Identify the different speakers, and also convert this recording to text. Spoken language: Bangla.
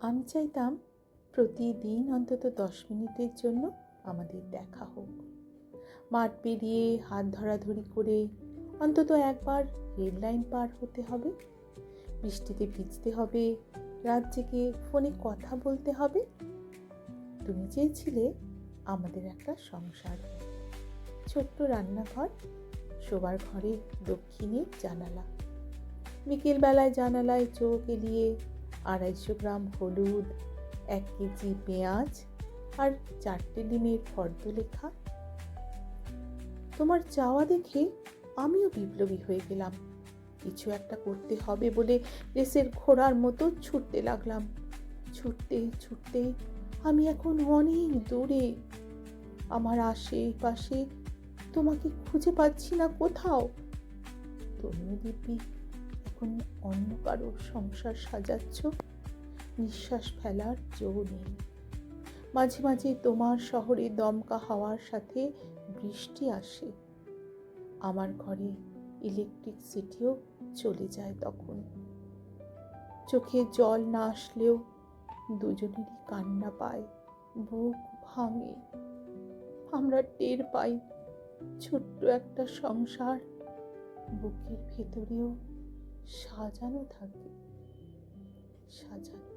Speaker 1: আমি চাইতাম প্রতিদিন অন্তত দশ মিনিটের জন্য আমাদের দেখা হোক। মাঠ পেরিয়ে হাত ধরাধরি করে অন্তত একবার রেল লাইন পার হতে হবে, বৃষ্টিতে ভিজতে হবে, রাত জেগে ফোনে কথা বলতে হবে। তুমি চেয়েছিলে আমাদের একটা সংসার ছোট্ট রান্নাঘর, শোবার ঘরে দক্ষিণে জানালা। বিকেলবেলায় জানালায় চোখ এলিয়ে আড়াইশো গ্রাম হলুদ, এক কেজি পেঁয়াজ আর চারটে ডিমের ফর্দ লেখা। তোমার চাওয়া দেখে আমিও বিপ্লবী হয়ে গেলাম। কিছু একটা করতে হবে বলে রেসের ঘোড়ার মতো ছুটতে লাগলাম। ছুটতে ছুটতে আমি এখন অনেক দূরে। আমার আশেপাশে তোমাকে খুঁজে পাচ্ছি না কোথাও। তুমিও দিব্যি এখন অন্য কারও সংসার সাজাচ্ছ, নিঃশ্বাস ফেলার জো নেই। মাঝে মাঝে তোমার শহরে দমকা হাওয়ার সাথে বৃষ্টি আসে। আমার ঘরে ইলেকট্রিসিটিও চলে যায় তখন। চোখে জল না আসলেও দুজনেরই কান্না পায়, বুক ভাঙে। আমরা টের পাই ছোট্ট একটা সংসার বুকের ভেতরেও সাজানো থাকে সাজানো